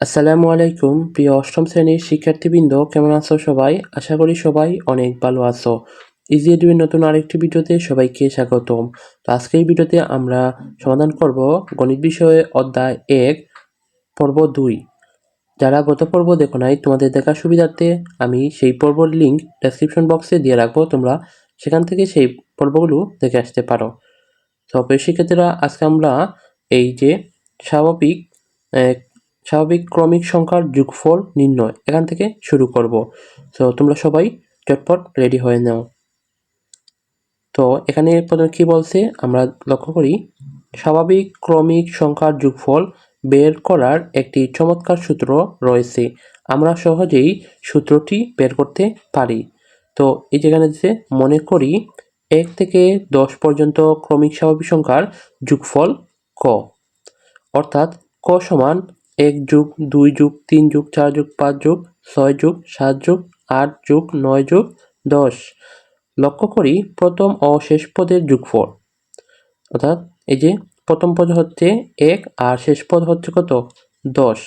আসসালামু আলাইকুম, প্রিয় অষ্টম শ্রেণির শিক্ষার্থীবৃন্দ, কেমন আছো সবাই? আশা করি সবাই অনেক ভালো আছো। ইজি এডুয়ের নতুন আরেকটি ভিডিওতে সবাইকে স্বাগতম। তো আজকে এই ভিডিওতে আমরা সমাধান করব গণিত বিষয়ে অধ্যায় এক, পর্ব দুই। যারা গত পর্ব দেখো নাই, তোমাদের দেখার সুবিধার্থে আমি সেই পর্বর লিঙ্ক ডেসক্রিপশন বক্সে দিয়ে রাখব, তোমরা সেখান থেকে সেই পর্বগুলো দেখে আসতে পারো। তো শিক্ষার্থীরা, আজকে আমরা এই যে স্বাভাবিক স্বাভাবিক ক্রমিক সংখ্যার যোগফল নির্ণয় এখান থেকে শুরু করব। তো তোমরা সবাই চটপট রেডি হয়ে নাও। তো এখানে প্রথমে কি বলছে? আমরা লক্ষ্য করি, স্বাভাবিক ক্রমিক সংখ্যার যোগফল বের করার একটি চমৎকার সূত্র রয়েছে। আমরা সহজেই সূত্রটি বের করতে পারি। তো এই যেখানে যে মনে করি, এক থেকে দশ পর্যন্ত ক্রমিক স্বাভাবিক সংখ্যার যোগফল ক। অর্থাৎ ক সমান এক যুগ, দুই যুগ, তিন যুগ, চার যুগ, পাঁচ যুগ, ছয় যুগ, সাত যুগ, আট যুগ, নয় যুগ, দশ। লক্ষ্য করি প্রথম ও শেষ পদের যোগফল। অর্থাৎ এই যে প্রথম পদ হচ্ছে এক আর শেষ পদ হচ্ছে কত? দশ।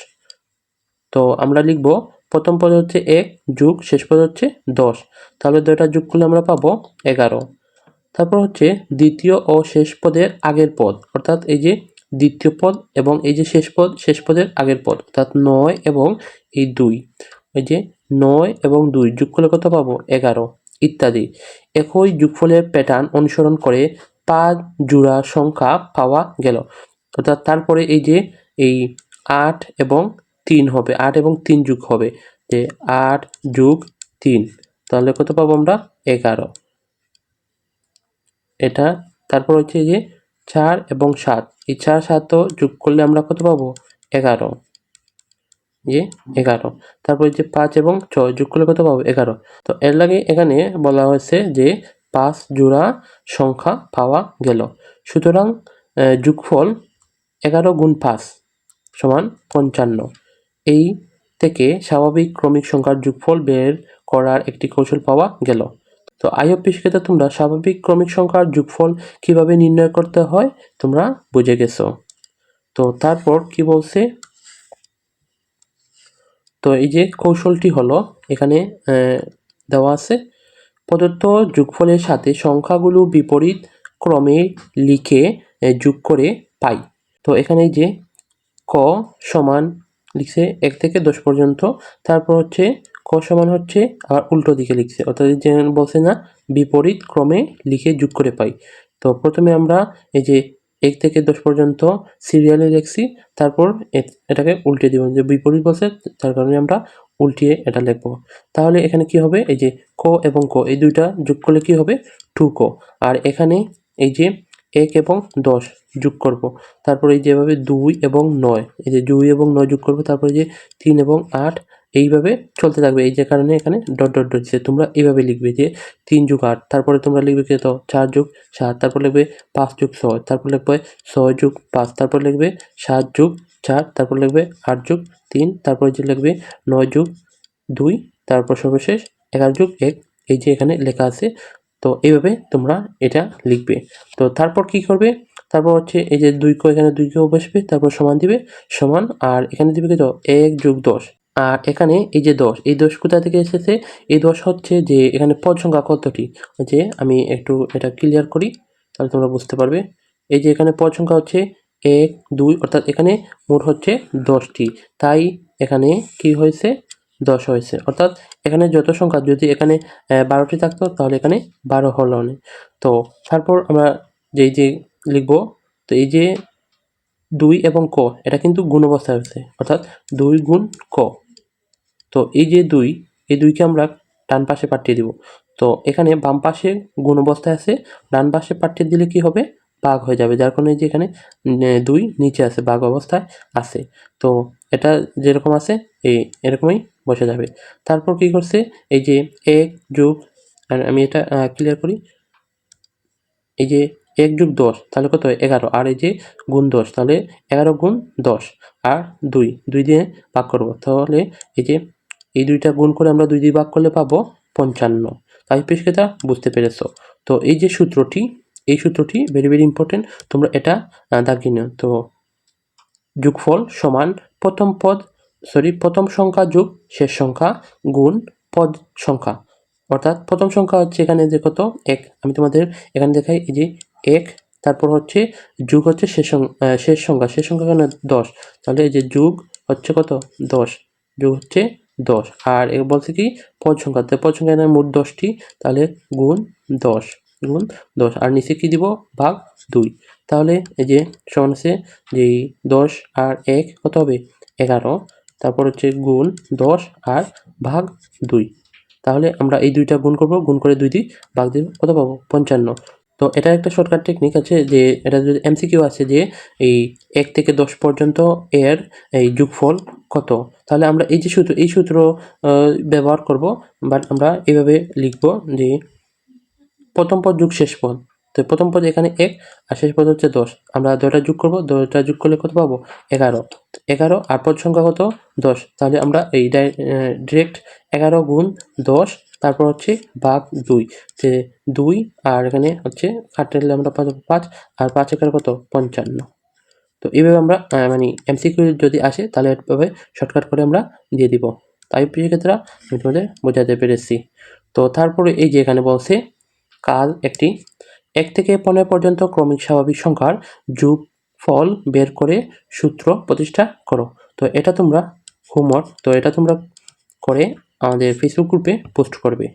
তো আমরা লিখব প্রথম পদ হচ্ছে এক যুগ, শেষ পদ হচ্ছে দশ। তাহলে দুটা যোগ করলে আমরা পাবো এগারো। তারপর হচ্ছে দ্বিতীয় ও শেষ পদের আগের পদ। অর্থাৎ এই যে দ্বিতীয় পদ এবং এই যে শেষ পদ, শেষ পদের আগের পদ, অর্থাৎ নয় এবং এই দুই এই যে নয় এবং দুই যোগ করলে কত পাবো? এগারো, ইত্যাদি। একই যোগফলের প্যাটার্ন অনুসরণ করে পাঁচ জোড়া সংখ্যা পাওয়া গেল। অর্থাৎ তারপরে এই যে এই আট এবং তিন হবে, আট এবং তিন যুগ হবে, যে আট যুগ তিন, তাহলে কত পাবো আমরা? এগারো। এটা তারপর হচ্ছে যে চার এবং সাত। এই চার সাতও যোগ করলে আমরা কত পাবো? এগারো। যে এগারো। তারপর যে পাঁচ এবং ছয় যোগ করলে কত পাবো? এগারো। তো এর লাগে এখানে বলা হয়েছে যে পাঁচ জোড়া সংখ্যা পাওয়া গেল। সুতরাং যোগফল এগারো গুণ পাঁচ সমান পঞ্চান্ন। এই থেকে স্বাভাবিক ক্রমিক সংখ্যার যোগফল বের করার একটি কৌশল পাওয়া গেল। তো আই আইও শিক্ষিত তোমরা স্বাভাবিক ক্রমিক সংখ্যার যোগফল কীভাবে নির্ণয় করতে হয় তোমরা বুঝে গেছো। তো তারপর কি বলছে? তো এই যে কৌশলটি হলো, এখানে দেওয়া আছে, প্রদত্ত যোগফলের সাথে সংখ্যাগুলো বিপরীত ক্রমে লিখে যোগ করে পাই। তো এখানে যে ক সমান, লিখছে এক থেকে দশ পর্যন্ত, তারপর হচ্ছে ক সমান হচ্ছে, আবার উল্টো দিকে লিখছে। অর্থাৎ এই যে বলছে না, বিপরীত ক্রমে লিখে যোগ করে পাই। তো প্রথমে আমরা এই যে এক থেকে দশ পর্যন্ত সিরিয়ালে লিখছি তারপর এটাকে উল্টে দিব। যে বিপরীত বলছে, তার কারণে আমরা উল্টিয়ে এটা লিখব। তাহলে এখানে কি হবে? এই যে ক এবং ক, এই দুইটা যোগ করলে কি হবে? টু ক। আর এখানে এই যে এক এবং দশ যোগ করব। তারপর এই যেভাবে দুই এবং নয়, এই যে দুই এবং নয় যোগ করব। তারপরে যে তিন এবং আট এইভাবে চলতে থাকবে। এই যে কারণে এখানে ডট ডট ডট দিচ্ছে তোমরা এইভাবে লিখবে যে তিন যুগ আট, তারপরে তোমরা লিখবে কত চার যুগ সাত, তারপর লিখবে পাঁচ যুগ ছয়, তারপর লিখবে ছয় যুগ পাঁচ, তারপর লিখবে সাত যুগ চার, তারপর লিখবে আট যুগ তিন, তারপর যে লিখবে নয় যুগ দুই, তারপর সর্বশেষ এগারো যুগ এক। এই যে এখানে লেখা আছে। তো এইভাবে তোমরা এটা লিখবে। তো তারপর কি করবে? তারপর হচ্ছে এই যে দুই কো এখানে দুই কো বসবে, তারপর সমান দিবে, সমান আর এখানে দিবে কত এক যোগ দশ। আর এখানে এই যে দশ, এই দশ কোথা থেকে এসেছে? এই দশ হচ্ছে যে এখানে পদ সংখ্যা কতটি? যে আমি একটু এটা ক্লিয়ার করি, তাহলে তোমরা বুঝতে পারবে। এই যে এখানে পদ সংখ্যা হচ্ছে এক, দুই, অর্থাৎ এখানে মোট হচ্ছে দশটি। তাই এখানে কি হয়েছে? দশ হয়েছে। অর্থাৎ এখানে যত সংখ্যা, যদি এখানে বারোটি থাকতো, তাহলে এখানে বারো হলো না। তো তারপর আমরা যেই যে লিখব, তো এই যে দুই এবং ক, এটা কিন্তু গুণ অবস্থায় হয়েছে অর্থাৎ দুই গুণ ক। তো এই যে দুই, এই দুইকে আমরা ডান পাশে পাঠিয়ে দিব। তো এখানে বাম পাশে গুণ অবস্থায় আছে, ডান পাশে পাঠিয়ে দিলে কি হবে? বাঘ হয়ে যাবে, যার কারণে যে এখানে দুই নিচে আছে, বাঘ অবস্থায় আছে। তো এটা যেরকম আছে এই এরকমই বসে যাবে। তারপর কি করছে? এই যে এক যোগ, আর আমি এটা ক্লিয়ার করি। এই যে এক যোগ দশ, তাহলে কত এগারো। আর এই যে গুণ দশ, তাহলে এগারো গুণ দশ, আর দুই। দুই দিয়ে ভাগ করব। তাহলে এই যে এই দুইটা গুণ করে আমরা দুই দিয়ে ভাগ করলে পাবো পঞ্চান্ন। তাই পেশকেতা, বুঝতে পেরেছ? তো এই যে সূত্রটি, এই সূত্রটি ভেরি ভেরি ইম্পর্টেন্ট তোমরা এটা দাগিয়ে নিও। তো যোগফল সমান প্রথম পদ সরি প্রথম সংখ্যা যোগ শেষ সংখ্যা গুণ পদ সংখ্যা। অর্থাৎ প্রথম সংখ্যা হচ্ছে এখানে যে কত? এক। আমি তোমাদের এখানে দেখাই, এই যে এক, তারপর হচ্ছে যুগ হচ্ছে শেষ শেষ সংখ্যা। শেষ সংখ্যা এখানে দশ। তাহলে এই যে যুগ হচ্ছে কত? দশ। যুগ হচ্ছে দশ। আর এ বলছে কি, পদ সংখ্যা। পদ সংখ্যা এখানে মোট দশটি, তাহলে গুণ দশ গুণ দশ। আর নিচে কি দিব? ভাগ দুই। তাহলে এই যে সমান আছে, যে দশ আর এক, কত হবে? এগারো। তারপর হচ্ছে গুণ দশ আর ভাগ দুই। তাহলে আমরা এই দুইটা গুণ করব, গুণ করে দুই দিই ভাগ দিব কত পাবো? পঞ্চান্ন। তো এটা একটা শর্টকাট টেকনিক আছে যে এটা যদি এমসিকিউ আছে যে এই এক থেকে দশ পর্যন্ত এর এই যোগফল কত? তাহলে আমরা এই যে সূত্র, এই সূত্র ব্যবহার করব বাট আমরা এভাবে লিখব যে প্রথম পদ যোগ শেষ পদ। তো প্রথম পদ এখানে এক, আর শেষ পদ হচ্ছে দশ। আমরা দুটা যোগ করব দুটা যোগ করলে কত পাবো? এগারো। এগারো, আর পদ সংখ্যা কত? দশ। তাহলে আমরা এই ডিরেক্ট এগারো গুণ দশ তারপর হচ্ছে ভাগ দুই, যে দুই আর এখানে হচ্ছে কাটলে আমরা পাবো পাঁচ, আর পাঁচ এগারো কত? পঞ্চান্ন। তো এইভাবে আমরা মানে এমসিকিউ যদি আসে তাহলে এভাবে শর্টকাট করে আমরা দিয়ে দিব। তাই প্রিয় ক্ষেত্রে আমি তোমাদের বোঝাতে পেরেছি। তো তারপরে এই যে এখানে বলছে, কাল একটি, এক থেকে পনেরো পর্যন্ত ক্রমিক স্বাভাবিক সংখ্যার যোগ ফল বের করে সূত্র প্রতিষ্ঠা করো। তো এটা তোমরা হোমওয়ার্ক তো এটা তোমরা করে আমাদের ফেসবুক গ্রুপে পোস্ট করবে।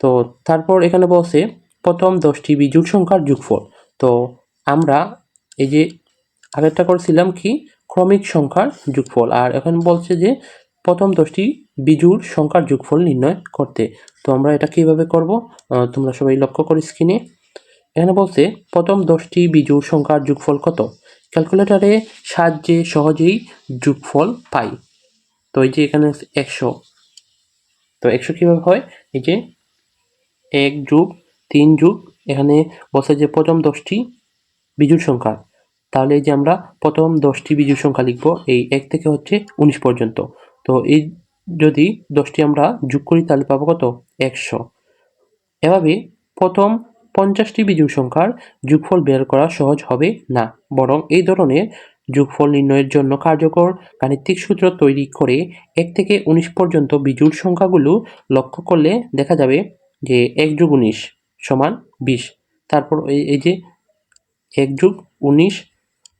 তো তারপর এখানে বলছে, প্রথম দশটি বিজুড় সংখ্যার যোগফল। তো আমরা এই যে আগেরটা করেছিলাম কি, ক্রমিক সংখ্যার যোগফল। আর এখন বলছে যে প্রথম দশটি বিজুড় সংখ্যার যোগফল নির্ণয় করতে। তো আমরা এটা কীভাবে করব? তোমরা সবাই লক্ষ্য করে স্ক্রিনে এখানে বলছে, প্রথম দশটি বিজুড় সংখ্যার যোগফল কত? ক্যালকুলেটরে সাহায্যে সহজেই যোগফল পাই। তো এই যে এখানে একশো। তো একশো কীভাবে হয়? এই যে এক যুগ তিন যুগ, এখানে বলছে যে প্রথম দশটি বিজুড় সংখ্যা। তাহলে যে আমরা প্রথম দশটি বিজুড় সংখ্যা লিখব, এই এক থেকে হচ্ছে উনিশ পর্যন্ত। তো এই যদি দশটি আমরা যোগ করি, তাহলে পাবো কত? একশো। এভাবে প্রথম পঞ্চাশটি বিজুড় সংখ্যার যোগফল বের করা সহজ হবে না। বরং এই ধরনের যোগফল নির্ণয়ের জন্য কার্যকর গাণিতিক সূত্র তৈরি করে এক থেকে উনিশ পর্যন্ত বিজুড় সংখ্যাগুলো লক্ষ্য করলে দেখা যাবে যে এক যুগ উনিশ সমান বিশ। তারপর এই এই যে এক যুগ উনিশ,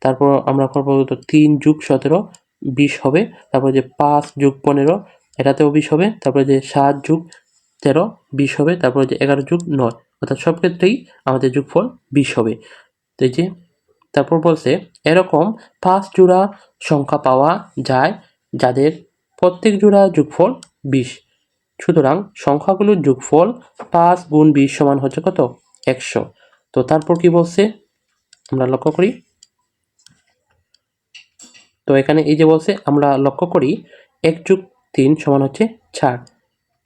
তারপর আমরা করব তিন যুগ সতেরো, বিশ হবে। তারপর যে পাঁচ যুগ পনেরো, এটাতেও বিশ হবে। তারপরে যে সাত যুগ তেরো, বিশ হবে। তারপরে যে এগারো যুগ নয়। অর্থাৎ সব ক্ষেত্রেই আমাদের যোগফল বিশ হবে। তো এই যে তারপর বলছে, এরকম পাঁচ জোড়া সংখ্যা পাওয়া যায় যাদের প্রত্যেক জোড়া যোগফল বিশ। সুতরাং সংখ্যাগুলোর যোগফল পাঁচ গুণ বিশ সমান হচ্ছে কত? একশো। তো তারপর কি বলছে? আমরা লক্ষ্য করি। তো এখানে এই যে বলছে, আমরা লক্ষ্য করি এক যুগ তিন সমান হচ্ছে চার।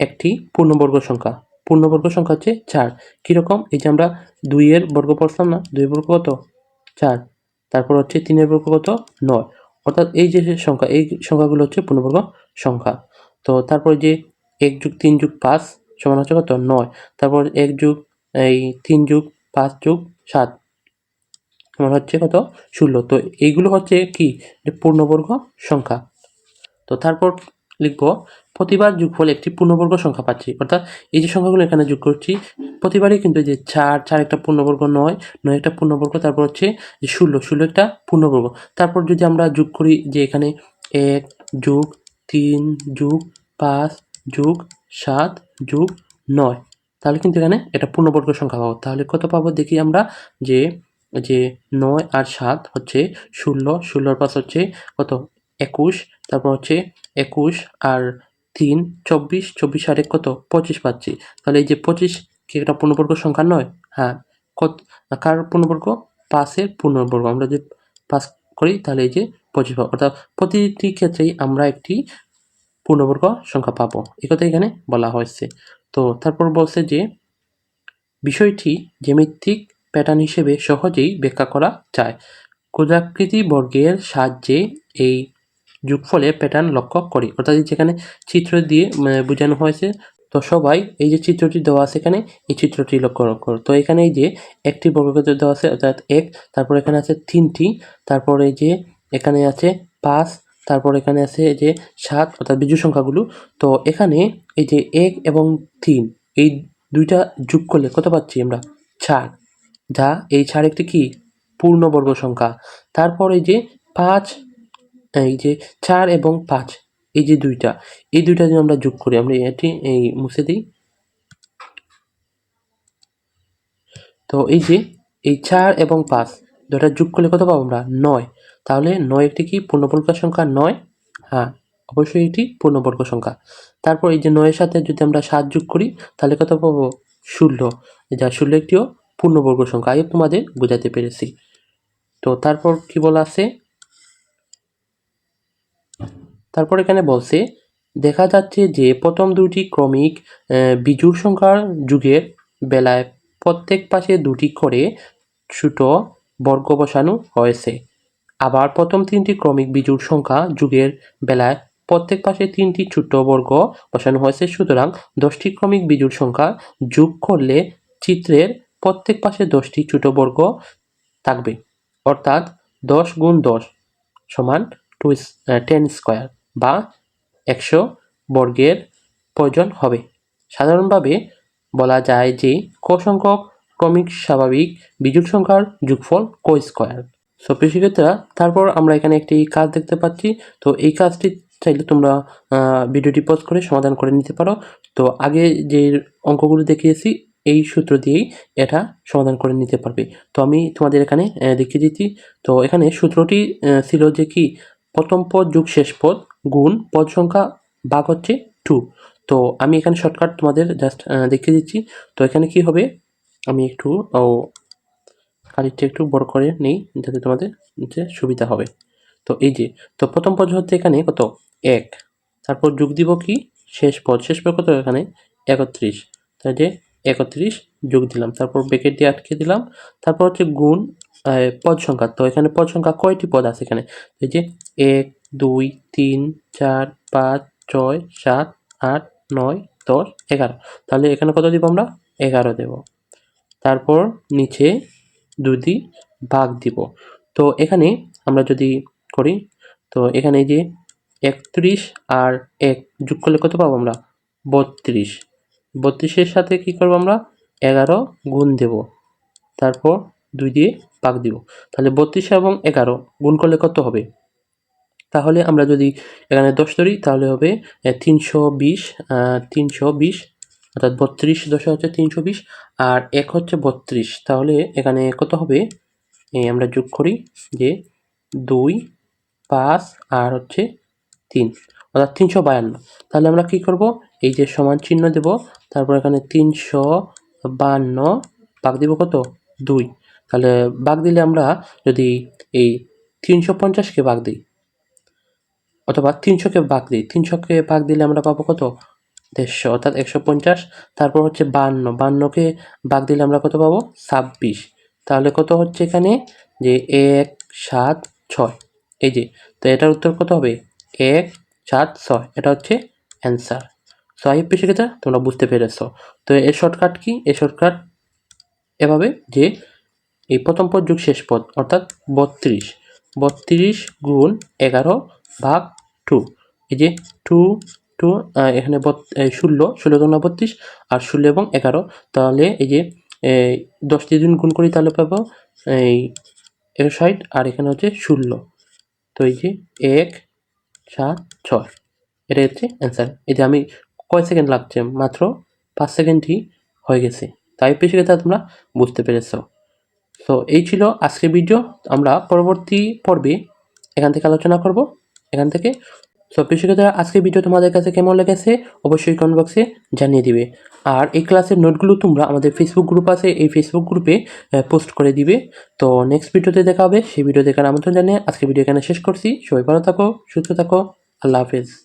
একটি পূর্ণবর্গ সংখ্যা। পূর্ণবর্গ সংখ্যা হচ্ছে চার। কীরকম? এই যে আমরা দুইয়ের বর্গ পড়তাম না। দুই বর্গ কত? চার। তারপর হচ্ছে তিনের বর্গ কত? নয়। অর্থাৎ এই যে সংখ্যা, এই সংখ্যাগুলো হচ্ছে পূর্ণবর্গ সংখ্যা। তো তারপর যে এক যুগ তিন যুগ পাঁচ সমান হচ্ছে কত? নয়। তারপর এক যুগ, এই তিন যুগ পাঁচ যুগ সাত সমান হচ্ছে কত? ষোলো। তো এইগুলো হচ্ছে কি? যে পূর্ণবর্গ সংখ্যা। তো তারপর লিখব, প্রতিবার যোগফল একটি পূর্ণবর্গ সংখ্যা পাচ্ছি। অর্থাৎ এই যে সংখ্যাগুলো এখানে যোগ করছি, প্রতিবারই কিন্তু এই যে চার চার একটা পূর্ণবর্গ নয় নয় একটা পূর্ণবর্গ, তারপর হচ্ছে যে ষোলো ষোলো একটা পূর্ণবর্গ। তারপর যদি আমরা যোগ করি যে এখানে এক যোগ তিন যোগ পাঁচ যোগ সাত যোগ নয়, তাহলে কিন্তু এখানে এটা পূর্ণবর্গ সংখ্যা পাবো। তাহলে কত পাবো দেখি আমরা যে যে নয় আর সাত হচ্ছে ষোলো, ষোলোর পাঁচ হচ্ছে কত? একুশ, তারপর হচ্ছে একুশ আর তিন, চব্বিশ চব্বিশ আর এক কত? পঁচিশ পাচ্ছি। তাহলে এই যে পঁচিশ কি একটা পূর্ণবর্গ সংখ্যা নয়? হ্যাঁ। কত? কার পূর্ণবর্গ? পাঁচের পূর্ণবর্গ। আমরা যে পাস করি, তাহলে এই যে পঁচিশ পাবো। অর্থাৎ প্রতিটি ক্ষেত্রেই আমরা একটি পূর্ণবর্গ সংখ্যা পাবো। এই কথা এখানে বলা হয়েছে। তো তারপর বলছে যে বিষয়টি জ্যামিতিক প্যাটার্ন হিসেবে সহজেই ব্যাখ্যা করা যায়। ক্ষুদ্রাকৃতি বর্গের সাহায্যে এই যোগফলের প্যাটার্ন লক্ষ্য করি। অর্থাৎ যেখানে চিত্র দিয়ে বোঝানো হয়েছে, তো সবাই এই যে চিত্রটি দেওয়া আছে এখানে, এই চিত্রটি লক্ষ্য করো। তো এখানে এই যে একটি বর্গক্ষেত্র দেওয়া আছে, অর্থাৎ এক, তারপর এখানে আছে তিনটি, তারপরে যে এখানে আছে পাঁচ, তারপর এখানে আছে এই যে সাত, অর্থাৎ বিজু সংখ্যাগুলো। তো এখানে এই যে এক এবং তিন, এই দুইটা যোগ করলে কত পাচ্ছি আমরা? চার। যা, এই চার একটি কি? পূর্ণবর্গ সংখ্যা। তারপর এই যে পাঁচ এই যে চার এবং পাঁচ, এই যে দুইটা, এই দুইটা যদি আমরা যোগ করি, আমরা এটি, এই মুছে দিই। তো এই যে, এই চার এবং পাঁচ দুটা যোগ করলে কত পাবো আমরা? নয়। তাহলে নয় একটি কি? পূর্ণবর্গ সংখ্যা নয়। হ্যাঁ অবশ্যই এটি পূর্ণবর্গ সংখ্যা। তারপর এই যে নয়ের সাথে যদি আমরা সাত যোগ করি, তাহলে কত পাবো? ষোলো। যা ষোলো একটিও পূর্ণবর্গ সংখ্যা আমি তোমাদের বোঝাতে পেরেছি। তো তারপর কি বলা আছে? তারপর এখানে বলছে, দেখা যাচ্ছে যে প্রথম দুটি ক্রমিক বিজোড় সংখ্যার যুগের বেলায় প্রত্যেক পাশে দুটি করে ছোট বর্গ বসানো হয়েছে। আবার প্রথম তিনটি ক্রমিক বিজোড় সংখ্যা যুগের বেলায় প্রত্যেক পাশে তিনটি ছোট বর্গ বসানো হয়েছে। সুতরাং দশটি ক্রমিক বিজোড় সংখ্যা যোগ করলে চিত্রের প্রত্যেক পাশে দশটি ছোট বর্গ থাকবে। অর্থাৎ দশ গুণ দশ সমান টু টেন স্কোয়ার। বা একশো বর্গের প্রয়োজন হবে। সাধারণভাবে বলা যায় যে ক সংখ্যক ক্রমিক স্বাভাবিক বিজোড় সংখ্যার যোগফল ক স্কোয়ার। সো কৃষিক্ষেত্রা তারপর আমরা এখানে একটি কাজ দেখতে পাচ্ছি। তো এই কাজটি চাইলে তোমরা ভিডিওটি পজ করে সমাধান করে নিতে পারো। তো আগে যে অঙ্কগুলো দেখিয়েছি, এই সূত্র দিয়েই এটা সমাধান করে নিতে পারবে। তো আমি তোমাদের এখানে দেখিয়ে দিচ্ছি। তো এখানে সূত্রটি ছিল যে কি, প্রথম পদ যোগ শেষ পদ। গুণ, পদ সংখ্যা ভাগ হচ্ছে টু তো আমি এখানে শর্টকাট তোমাদের জাস্ট দেখিয়ে দিচ্ছি। তো এখানে কি হবে? আমি একটু, ও কালিটা একটু বড় করে নেই, যাতে তোমাদের যে সুবিধা হবে। তো এই যে, তো প্রথম পদ হচ্ছে এখানে কত? এক। তারপর যোগ দিব কি? শেষ পদ শেষ পদ কত এখানে? একত্রিশ। তাই যে একত্রিশ যোগ দিলাম। তারপর ব্রেকেট দিয়ে আটকে দিলাম। তারপর হচ্ছে গুণ পদ সংখ্যা। তো এখানে পদ সংখ্যা কয়টি পদ আছে এখানে? এই যে এক দুই, তিন, চার, পাঁচ, ছয়, সাত, আট, নয়, দশ, এগারো। তাহলে এখানে কত দিব আমরা? এগারো দেব। তারপর নিচে দুটি ভাগ দিব। তো এখানে আমরা যদি করি, তো এখানে যে একত্রিশ আর এক যোগ করলে কত পাবো আমরা? বত্রিশ। বত্রিশের সাথে কি করব আমরা? এগারো গুণ দেব। তারপর দুই দিয়ে ভাগ দিব। তাহলে বত্রিশ এবং এগারো গুণ করলে কত হবে? তাহলে আমরা যদি এখানে দশ ধরি, তাহলে হবে তিনশো বিশ তিনশো বিশ, অর্থাৎ বত্রিশ দশে হচ্ছে তিনশো বিশ, আর এক হচ্ছে বত্রিশ। তাহলে এখানে কত হবে? আমরা যোগ করি যে দুই, পাঁচ, আর হচ্ছে তিন, অর্থাৎ তিনশো বায়ান্ন। তাহলে আমরা কি করব? এই যে সমান চিহ্ন দেব, তারপর এখানে তিনশো বান্ন ভাগ দিব কত? দুই। তাহলে ভাগ দিলে আমরা যদি এই তিনশো পঞ্চাশকে ভাগ দিই অথবা তিনশোকে ভাগ দিই। তিনশোকে ভাগ দিলে আমরা পাবো কত? দেড়শো, অর্থাৎ একশো পঞ্চাশ। তারপর হচ্ছে বান্ন। বান্নকে ভাগ দিলে আমরা কত পাবো? ছাব্বিশ। তাহলে কত হচ্ছে এখানে? যে এক সাত ছয়। এই যে, তো এটার উত্তর কত হবে? এক সাত ছয়। এটা হচ্ছে অ্যান্সার। সো, আই পেশিকেটা তোমরা বুঝতে পেরেছ। তো এর শর্টকাট কি? এ শর্টকাট এভাবে যে এই প্রথম পদ যোগ শেষ পদ, অর্থাৎ বত্রিশ। বত্রিশ গুণ এগারো ভাগ টু এই যে টু টু এখানে ষোলো ষোলো গুণ বত্রিশ আর ষোলো এবং এগারো। তাহলে এই যে দশ দিয়ে দিন গুণ করি তাহলে পাবো, এই ষাট আর এখানে হচ্ছে ষোলো। তো এই যে এক, সাত, ছয়। এটা হচ্ছে অ্যান্সার এই যে আমি কয় সেকেন্ড লাগছে? মাত্র পাঁচ সেকেন্ডই হয়ে গেছে। তাই পেশি কথা তোমরা বুঝতে পেরেছ। তো এই ছিল আজকের ভিডিও আমরা পরবর্তী পর্বে এখান থেকে আলোচনা করব, এখান থেকে। সো পেশিকতা আজকের ভিডিও তোমাদের কাছে কেমন লেগেছে? অবশ্যই কমেন্ট বক্সে জানিয়ে দিবে। আর এই ক্লাসের নোটগুলো তোমরা আমাদের ফেসবুক গ্রুপ আছে, এই ফেসবুক গ্রুপে পোস্ট করে দিবে। তো নেক্সট ভিডিওতে দেখা হবে। সেই ভিডিও দেখার আমন্ত্রণ জানিয়ে আজকে ভিডিও এখানে শেষ করছি। সবাই ভালো থাকো, সুস্থ থাকো। আল্লাহ হাফেজ।